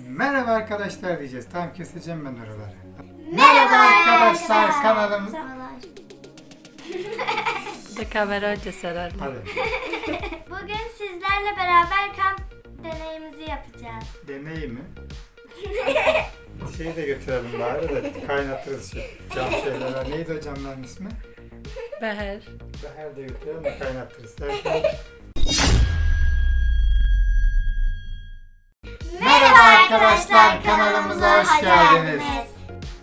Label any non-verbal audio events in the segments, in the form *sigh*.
Merhaba arkadaşlar diyeceğiz. Tam keseceğim ben oraları. Merhaba arkadaşlar kanalımız. Bu da kamera öncesi herhalde. Hadi Bugün sizlerle beraber kamp deneyimizi yapacağız. deney mi? *laughs* Şeyi de götürelim bari de kaynatırız şu cam şeyler. Neydi o camların ismi? Beher. Beher de götürelim de kaynatırız. Derken... arkadaşlar kanalımıza hoş geldiniz.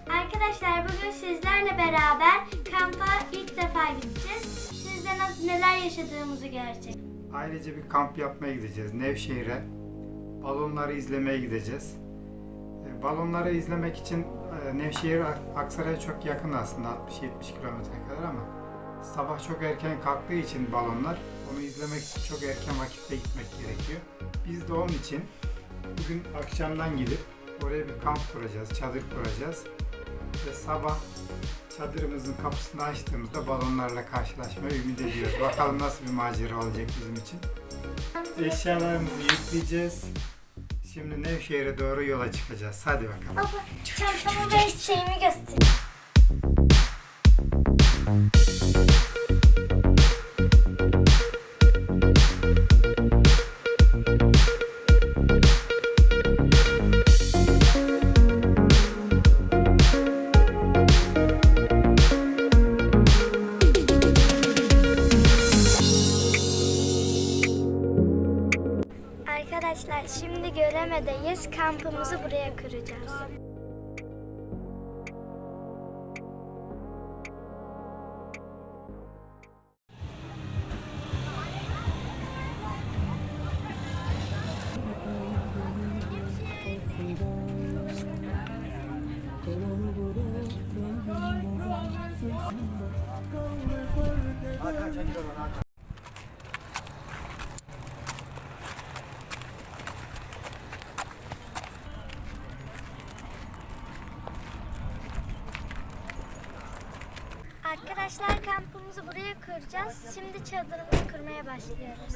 Arkadaşlar bugün sizlerle beraber kampa ilk defa gideceğiz. Sizde nasıl neler yaşadığımızı görecek. Ailece bir kamp yapmaya gideceğiz Nevşehir'e. Balonları izlemeye gideceğiz. E, Balonları izlemek için e, Nevşehir Ak- Aksaray'a çok yakın aslında 60-70 kilometre kadar ama sabah çok erken kalktığı için balonlar onu izlemek için çok erken vakitte gitmek gerekiyor. Biz de onun için bugün akşamdan gidip oraya bir kamp kuracağız, çadır kuracağız ve sabah çadırımızın kapısını açtığımızda balonlarla karşılaşmayı ümit ediyoruz. *laughs* Bakalım nasıl bir macera olacak bizim için. Eşyalarımızı yükleyeceğiz. Şimdi Nevşehir'e doğru yola çıkacağız. Hadi bakalım. Baba çantamı ve şeyimi göster. Kampımızı buraya kuracağız. Arkadaşlar kuracağız. Şimdi çadırımızı kurmaya başlıyoruz.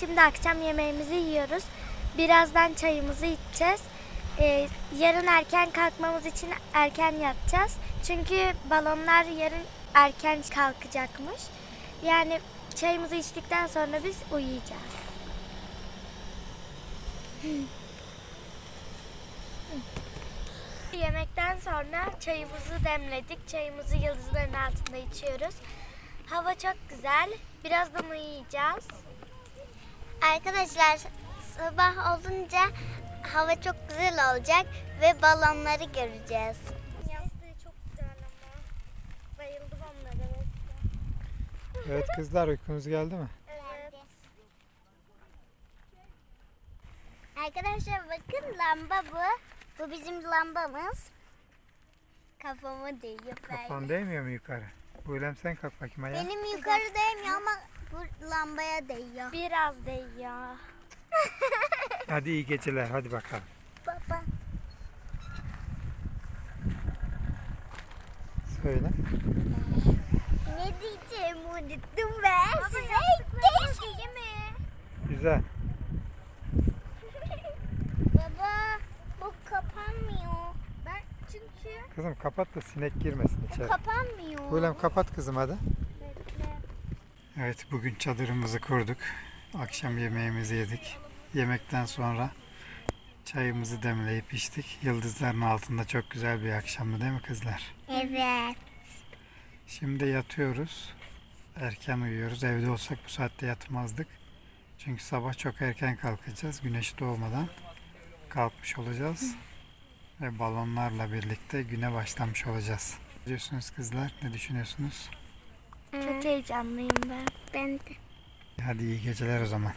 Şimdi akşam yemeğimizi yiyoruz. Birazdan çayımızı içeceğiz. Ee, yarın erken kalkmamız için erken yatacağız. Çünkü balonlar yarın erken kalkacakmış. Yani çayımızı içtikten sonra biz uyuyacağız. Yemekten sonra çayımızı demledik. Çayımızı yıldızların altında içiyoruz. Hava çok güzel. Birazdan uyuyacağız. Arkadaşlar sabah olunca hava çok güzel olacak ve balonları göreceğiz. Yastığı çok güzel ama. Bayıldım onlara. Evet kızlar uykunuz geldi mi? Evet. Arkadaşlar bakın lamba bu. Bu bizim lambamız. Kafamı değiyor. Kafan değmiyor mu yukarı? Buylem sen kalk bakayım ayağa. Benim yukarı değmiyor ama bu lambaya değiyor. Biraz değiyor. *laughs* Hadi iyi geceler hadi bakalım. Baba. Söyle. Ne diyeceğimi unuttum ben. Size keşke mi? Güzel. *laughs* Baba bu kapanmıyor. Ben çünkü Kızım kapat da sinek girmesin içeri. Kapanmıyor. Buylem kapat kızım hadi. Evet bugün çadırımızı kurduk. Akşam yemeğimizi yedik. Yemekten sonra çayımızı demleyip içtik. Yıldızların altında çok güzel bir akşamdı değil mi kızlar? Evet. Şimdi yatıyoruz. Erken uyuyoruz. Evde olsak bu saatte yatmazdık. Çünkü sabah çok erken kalkacağız. Güneş doğmadan kalkmış olacağız. Ve balonlarla birlikte güne başlamış olacağız. Ne diyorsunuz kızlar? Ne düşünüyorsunuz? Çok heyecanlıyım ben. Ben de. Hadi iyi geceler o zaman.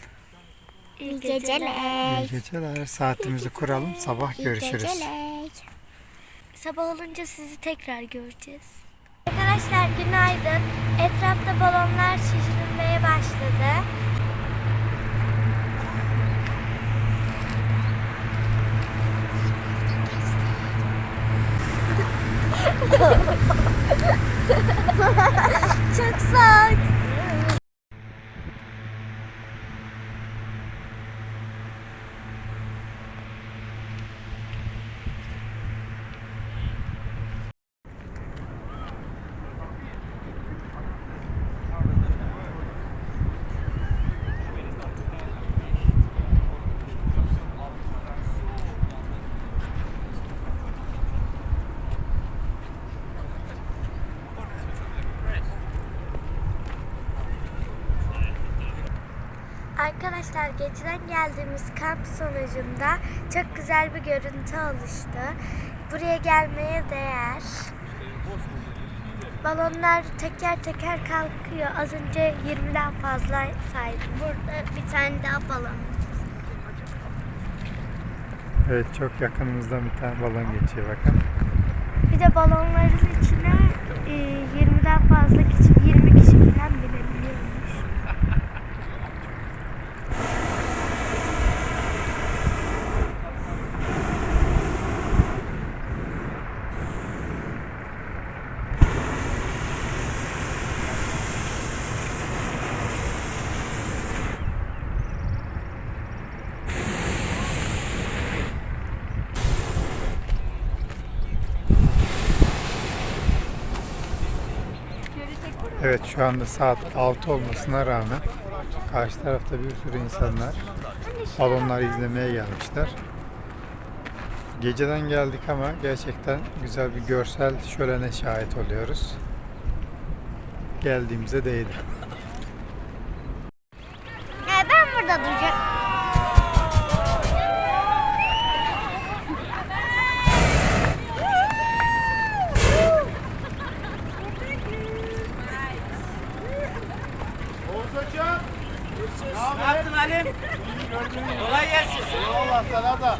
İyi geceler. İyi geceler. Saatimizi kuralım. Sabah görüşürüz. Geceler. Sabah olunca sizi tekrar göreceğiz. Arkadaşlar günaydın. Etrafta balonlar şişirilmeye başladı. Çok soğuk. Arkadaşlar geçen geldiğimiz kamp sonucunda çok güzel bir görüntü oluştu. Buraya gelmeye değer. Balonlar teker teker kalkıyor. Az önce 20'den fazla saydım. Burada bir tane daha balon. Evet çok yakınımızda bir tane balon geçiyor bakın. Bir de balonların içine e, 20'den fazla kişi, 20 Evet şu anda saat 6 olmasına rağmen karşı tarafta bir sürü insanlar balonları izlemeye gelmişler. Geceden geldik ama gerçekten güzel bir görsel şölene şahit oluyoruz. Geldiğimize değdi. Ya ben burada duracağım. Ne yaptın Halim? Kolay gelsin. Eyvallah sana da.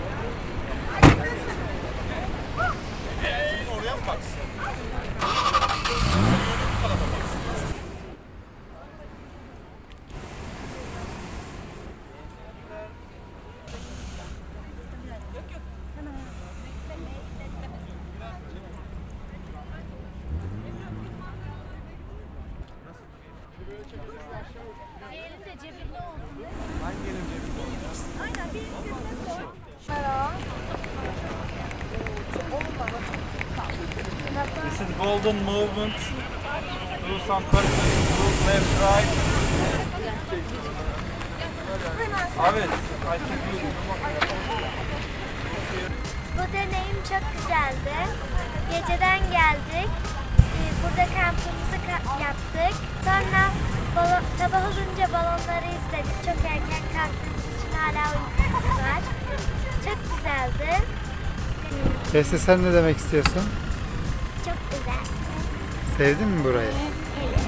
golden movement. Do some person, move left, right. Evet, I think you. Bu deneyim çok güzeldi. Geceden geldik. Ee, Burada kampımızı ka- yaptık. Sonra balo- sabah olunca balonları izledik. Çok erken kalktığımız için hala uykumuz var. Çok güzeldi. Beste sen ne demek istiyorsun? Çok güzel. Sevdin mi burayı? Evet.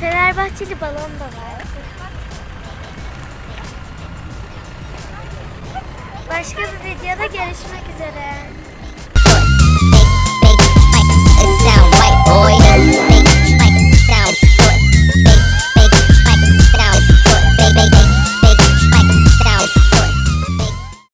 Fenerbahçeli balon da var. Başka bir videoda görüşmek üzere. It sound white boy.